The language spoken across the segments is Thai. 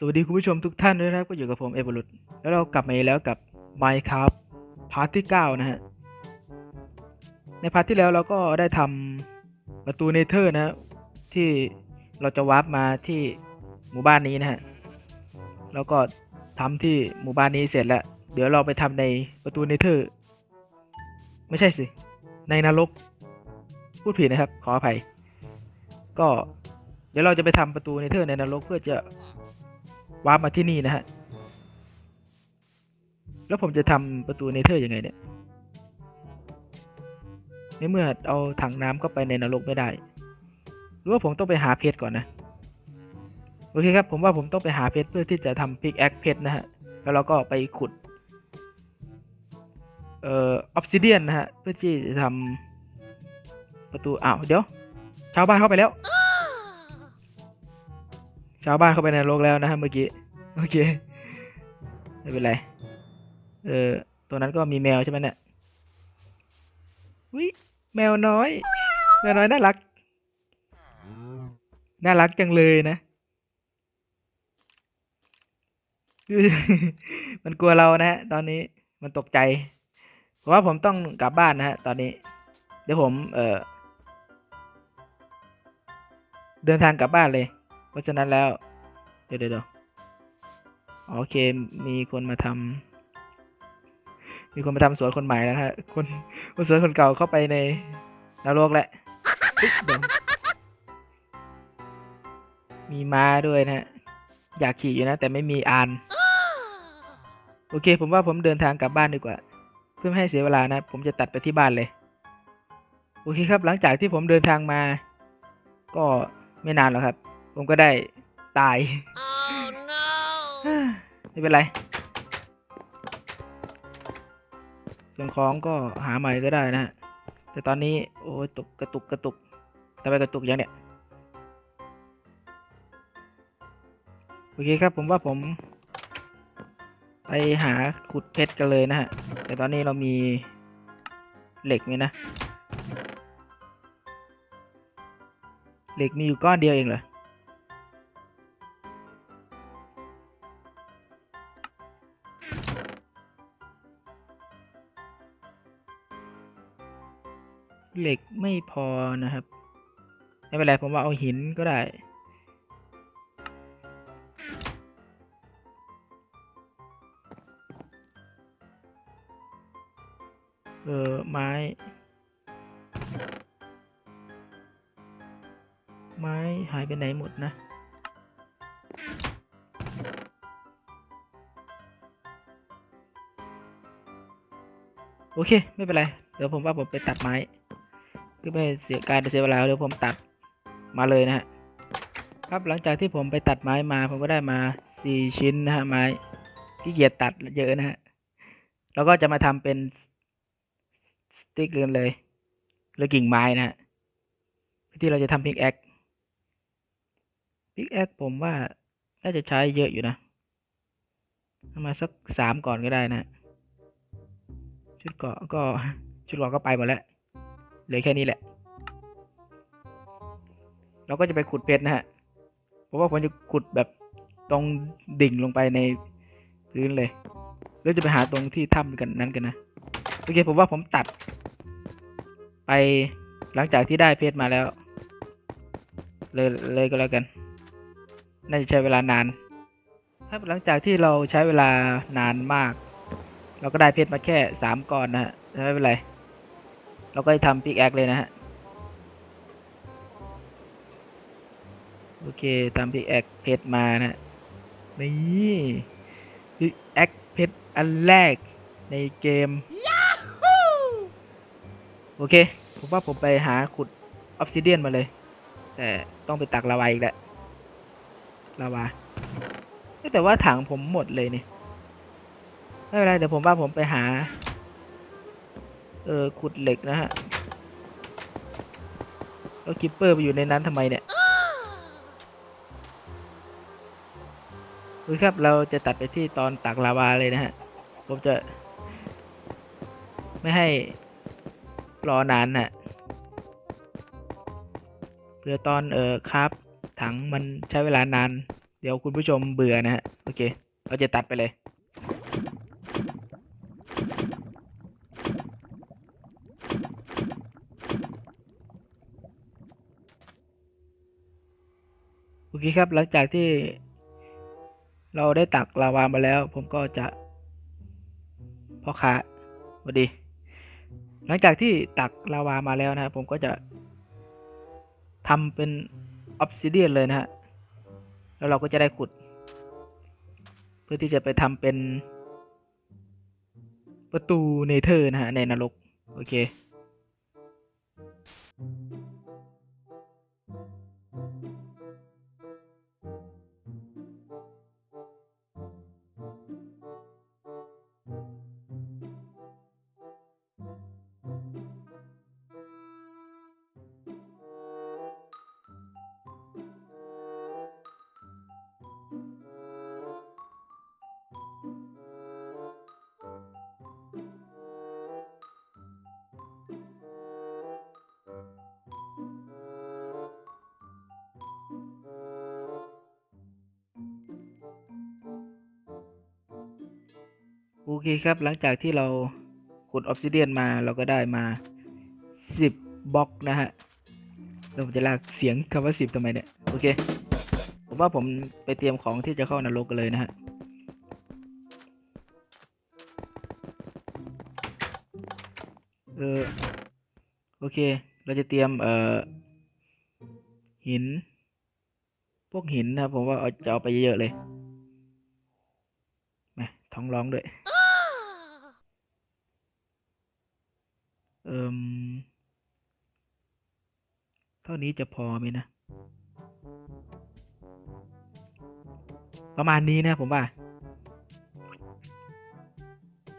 สวัสดีคุณผู้ชมทุกท่านด้วยนะครับก็อยู่กับผมเอเวอรุตแล้วเรากลับมาอีกแล้วกับ Minecraft พาร์ทที่ 9 นะฮะ ในพาร์ทที่แล้วเราก็ได้ทำประตูเนเธอร์นะฮะที่เราจะวาร์ปมาที่หมู่บ้านนี้นะฮะ แล้วก็ทำที่หมู่บ้านนี้เสร็จแล้ว เดี๋ยวเราไปทำในประตูเนเธอร์ ไม่ใช่สิ ในนรก พูดผิดนะครับ ขออภัย ก็เดี๋ยวเราจะไปทำประตูเนเธอร์ในนรกเพื่อจะ วาร์ปมาที่นี่นะฮะ แล้วผมจะทำประตูเนเธอร์ยังไงเนี่ยในเมื่อเอาถังน้ำเข้าไปในนรกไม่ได้ หรือว่าผมต้องไปหาเพชรก่อนนะ โอเคครับ ผมว่าผมต้องไปหาเพชรเพื่อที่จะทำพิกแอคเพชรนะฮะ แล้วเราก็ไปขุด เอ่อออฟซิเดียนนะฮะ เพื่อที่จะทำประตูอ้าวเดี๋ยว ชาวบ้านเข้าไปแล้ว ชาวบ้านเข้าไปในนรกแล้วนะฮะเมื่อกี้โอเคไม่เป็นไร เออตัวนั้นก็มีแมวใช่ไหมเนี่ยวิแมวน้อย แมวน้อยน่ารัก น่ารักจังเลยนะ มันกลัวเรานะฮะตอนนี้มันตกใจเพราะว่าผมต้องกลับบ้านนะฮะตอนนี้ เดี๋ยวผม เออเดินทางกลับบ้านเลย เพราะฉะนั้นแล้ว เดี๋ยวเดี๋ยวเดี๋ยวโอเค มีคนมาทำมีคนมาทำสวนคนใหม่แล้วฮะคนคนสวนคนเก่าเข้าไปในนรกแล้วอุ๊ยเดี๋ยวมีม้าด้วยนะฮะ อยากขี่อยู่นะ แต่ไม่มีอาน โอเค ผมว่าผมเดินทางกลับบ้านดีกว่า เพื่อไม่ให้เสียเวลานะ ผมจะตัดไปที่บ้านเลย โอเคครับ หลังจากที่ผมเดินทางมา ก็ไม่นานหรอกครับ ผมก็ได้ตายไม่เป็นไร ส่วนของก็หาใหม่ก็ได้นะฮะแต่ตอนนี้ โอ้ยตกกระตุกกระตุกทำไมกระตุกอย่างเนี้ยโอเคครับผมว่าผม ไปหาขุดเพชรกันเลยนะฮะ แต่ตอนนี้เรามีเหล็กไหมนะ เหล็กมีอยู่ก้อนเดียวเองเหรอ เหล็กไม่พอนะครับ ไม่เป็นไรผมว่าเอาหินก็ได้ เออ ไม้ ไม้หายไปไหนหมดนะโอเค ไม่เป็นไร เดี๋ยวผมว่าผมไปตัดไม้ พื่อไม่เสียการเสียเวลาเดี๋ยวผมตัดมาเลยนะฮะครับหลังจากที่ผมไปตัดไม้มา ผมก็ได้มาสี่ชิ้นนะฮะไม้ที่เกียจตัดเยอะนะฮะแล้วก็จะมาทำเป็นสติ๊กเกอร์เลยหรือกิ่งไม้นะฮะที่เราจะทำพิกแอคพิกแอคผมว่าน่าจะใช้เยอะอยู่นะมาสักสามก่อนก็ได้นะฮะชุดเกาะก็ชุดเกาะก็ไปหมดแล้ว เหลือแค่นี้แหละ เราก็จะไปขุดเพชรนะฮะ เพราะว่าผมจะขุดแบบตรงดิ่งลงไปในพื้นเลยแล้วจะไปหาตรงที่ถ้ำกันนั้นกันนะ โอเคผมว่าผมตัด ไปหลังจากที่ได้เพชรมาแล้ว เลยเลยก็แล้วกัน น่าจะใช้เวลานาน ครับหลังจากที่เราใช้เวลานานมาก เราก็ได้เพชรมาแค่สามก้อนนะฮะไม่เป็นไร เราก็จะทำปิกแอคเลยนะฮะ โอเคทำพิกแอคเพชรมานะนี่พิกแอคเพชรอันแรกในเกม โอเค ผมว่าผมไปหาขุดออฟซิเดียนมาเลย แต่ต้องไปตักลาวาอีกแหละลาวาเอ้ยแต่ว่าถังผมหมดเลยนี่ ไม่เป็นไร เดี๋ยวผมว่าผมไปหา เออขุดเหล็กนะฮะแล้วคิปเปอร์ไปอยู่ในนั้นทำไมเนี่ยดูครับเราจะตัดไปที่ตอนตักลาวาเลยนะฮะ ผมจะ ไม่ให้รอนานนะเพื่อตอนเออครับถังมันใช้เวลานาน เดี๋ยวคุณผู้ชมเบื่อนะฮะ โอเค เราจะตัดไปเลย อเคครับหลังจากที่เราได้ตักลาวามาแล้ว ผมก็จะพ่อค้าสวัสดี หลังจากที่ตักลาวามาแล้วนะครับผมก็จะทำเป็นออ s ซิเดียนเลยนะฮะ แล้วเราก็จะได้ขุด เพื่อที่จะไปทำเป็นประตูเนเธอร์นะฮะ ในนรก โอเค โอเคครับ หลังจากที่เราขุดออ s ซิเดียนมาเราก็ได้มาสิบบล็อกนะฮะแล้วผมจะลากเสียงคำว่าสิบทำไมเนี่ย โอเค ผมว่าผมไปเตรียมของที่จะเข้านรกกันเลยนะฮะเออโอเค เราจะเตรียมเอ่อหิน พวกหินนะผมว่าเอาจะเอาไปเยอะๆเลยแหมท้องร้องด้วย เอ่มเท่านี้จะพอไหมนะ ประมาณนี้นะผมว่า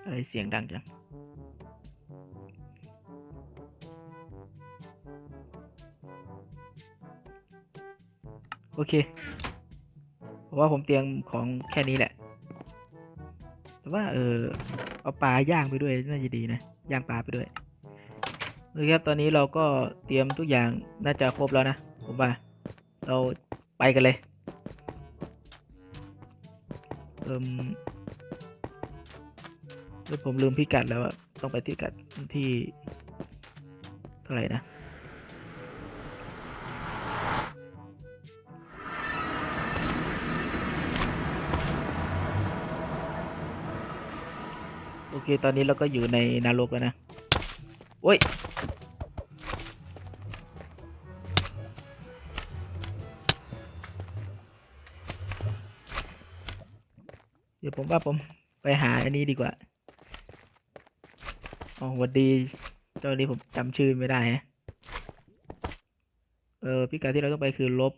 อะไรเสียงดังจัง โอเคผมว่าผมเตรียมของแค่นี้แหละ แต่ว่าเออเอาปลาย่างไปด้วยน่าจะดีนะ ย่างปลาไปด้วย อเคครับตอนนี้เราก็เตรียมทุกอย่างน่าจะครบแล้วนะผมว่าเราไปกันเลยเอิมเดี๋ยวผมลืมพิกัดแล้วอะต้องไปที่กัดที่เท่าไหร่นะโอเค ตอนนี้เราก็อยู่ในนรกแล้วนะ โอ้ย ผมว่าผมไปหาอันนี้ดีกว่าอ๋อหวัดดีเจ้านี้ผมจำชื่อไม่ได้ฮะเออพิกัดที่เราต้องไปคือลบ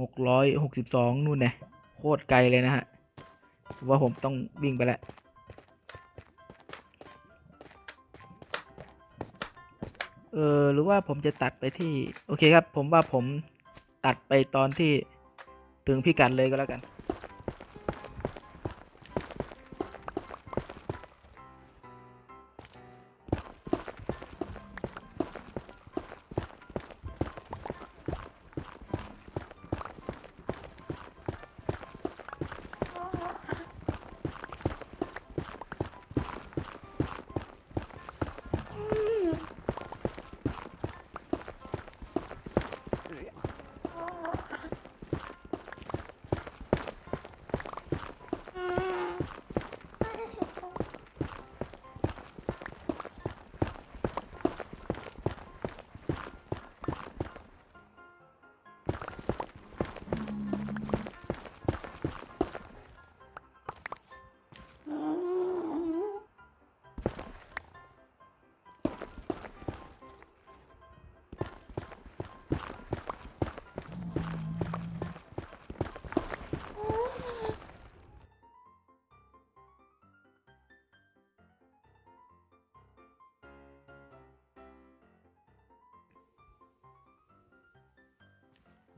หกร้อยหกสิบสองนู่นเนี่ยโคตรไกลเลยนะฮะผมว่าผมต้องวิ่งไปแล้วเออหรือว่าผมจะตัดไปที่ โอเคครับ ผมว่าผมตัดไปตอนที่ถึงพิกัดเลยก็แล้วกัน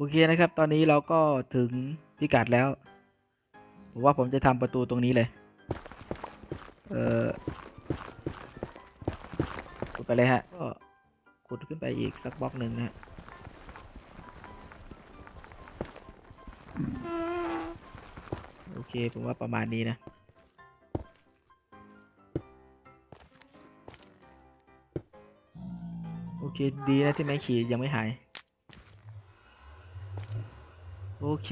โอเคนะครับ ตอนนี้เราก็ถึงพิกัดแล้ว ผมว่าผมจะทำประตูตรงนี้เลย เออขุดไปเลยฮะ ก็ขุดขึ้นไปอีกสักบล็อกหนึ่งนะฮะอเค ผมว่าประมาณนี้นะโอเคดีนะที่ไม้ขีดยังไม่หาย โอเค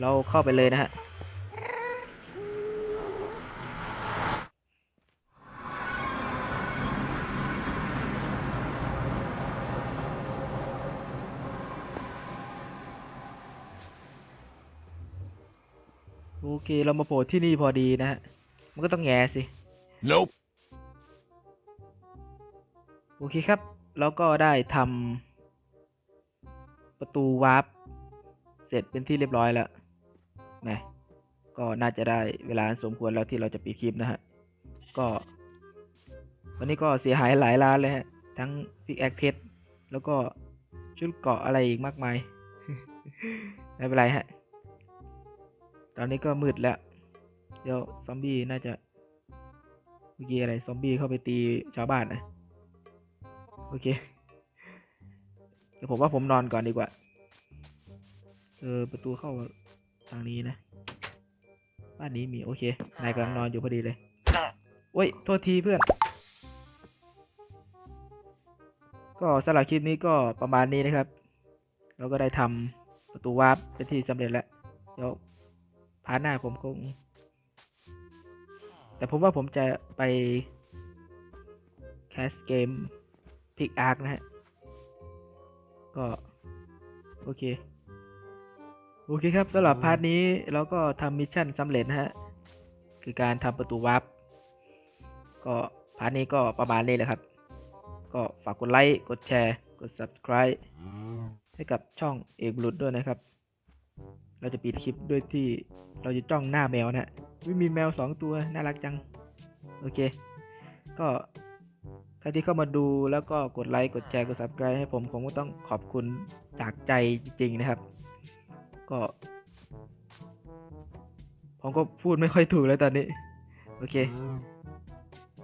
เราเข้าไปเลยนะฮะโอเค เรามาโผล่ที่นี่พอดีนะฮะ มันก็ต้องแง่สิ Nope. โอเคครับ แล้วก็ได้ทำประตูวาร์ป เสร็จเป็นที่เรียบร้อยแล้วแหมก็น่าจะได้เวลาสมควรแล้วที่เราจะปิดคลิปนะฮะ ก็ วันนี้ก็เสียหายหลายล้านเลยฮะ ทั้งพิกแอคเพชรแล้วก็ชุดเกาะอะไรอีกมากมาย ไม่เป็นไรฮะ ตอนนี้ก็มืดแล้ว เดี๋ยวซอมบี้น่าจะเมื่อกี้อะไรซอมบี้เข้าไปตีชาวบ้านนะ โอเค เดี๋ยวผมว่าผมนอนก่อนดีกว่า เออประตูเข้าทางนี้นะ บ้านนี้มีโอเคนายกำลังนอนอยู่พอดีเลยโอ้ย โทษทีเพื่อน ก็สำหรับคลิปนี้ก็ประมาณนี้นะครับ เราก็ได้ทำประตูวาร์ปเป็นที่สำเร็จแล้ว เดี๋ยวพาหน้าผมคง แต่ผมว่าผมจะไปแคสเกมพิกอาร์คนะฮะ ก็ โอเค โอเคครับสำหรับพาร์ทนี้เราก็ทำมิชชั่นสำเร็จนะฮะ คือการทำประตูวาร์ปก็พาร์ทนี้ก็ประมาณนี้แหละครับ ก็ฝากกดไลค์ กดแชร์ กด subscribe ให้กับช่องเอกบุรุษด้วยนะครับ เราจะปิดคลิปด้วยที่เราจะจ้องหน้าแมวนะฮะวิมีแมวสองตัวน่ารักจัง โอเค ก็ใครที่เข้ามาดูแล้วก็กดไลค์ กดแชร์ กด subscribe ให้ผม ผมก็ต้องขอบคุณจากใจจริงๆนะครับ ก็ ผมก็พูดไม่ค่อยถูกแล้วตอนนี้ โอเค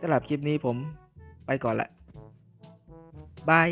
สำหรับคลิปนี้ผมไปก่อนละบาย